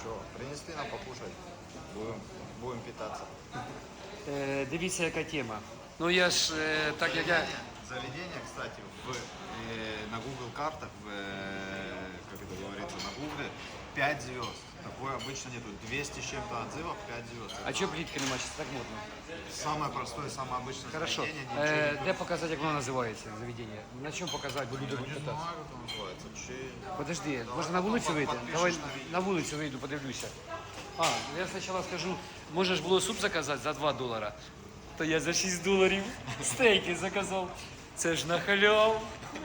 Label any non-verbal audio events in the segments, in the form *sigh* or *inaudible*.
Что, принесли нам покушать. Будем, будем питаться. Е, дивіться, яка тема. Ну я ж е, так як я. Заведение, кстати, в, э, на Google картах, в, э, как это говорится, на Google 5 звезд. Такое обычно нету. 200 с чем-то отзывов, 5 звезд. А чого плітки нема? Чи це так модно? Самое простое, самое обычное Хорошо. заведение. ничего Е, не де показати, як воно називається заведення? На чому показати, бо люди Я будуть не питати. знаю, как оно называется. Че- Подожди, можна на потом вулицю вийти? подпишеш Давай на відео. на вулицю вийду, подивлюся. А, я спочатку скажу, можеш було суп заказати за 2 долара, то я за 6 доларів стейки заказав. Це ж на халяву.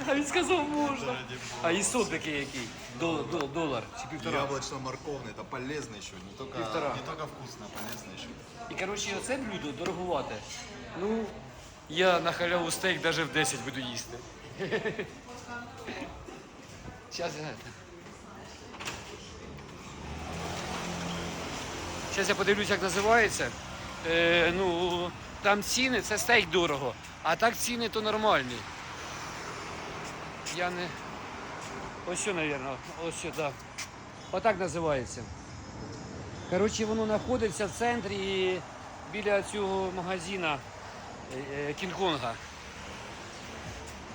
А він сказав, можна. А і сок такий який? Дол- дол- Долар чи півтора. Яблочно-морковный, это полезно еще. Не только, Півтора. не только вкусно, а полезно еще. І коротше, оце блюдо дороговате. Ну, я на халяву стейк навіть в 10 буду їсти. *laughs* Зараз я. Зараз я подивлюсь, як називається. Е, ну, там ціни, це стейк дорого, а так ціни то нормальні. Я не. Ось що, мабуть, ось що, так. Отак називається. Коротше, воно знаходиться в центрі біля цього магазина е, е, Кінг-Конга.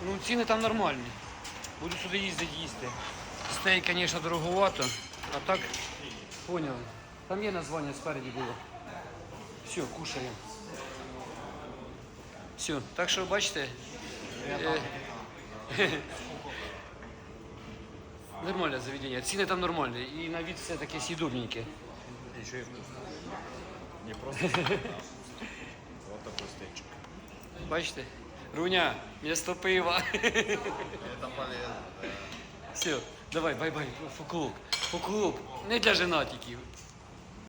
Ну, ціни там нормальні. Буду сюди їздити їсти. Стейк, звісно, дороговато, а так поняли. Там є названня спереді було. Все, кушаємо. Все, так що бачите. е, *laughs* Нормальне заведення. Ціни там нормальні. І на від все таке и вкусно. Не *laughs* просто а вкусно. Стейчик. Бачите? Руня, місто пива. Это полезно. Все, давай, бай-бай, фуклук. Фуклук. Не для женатиків.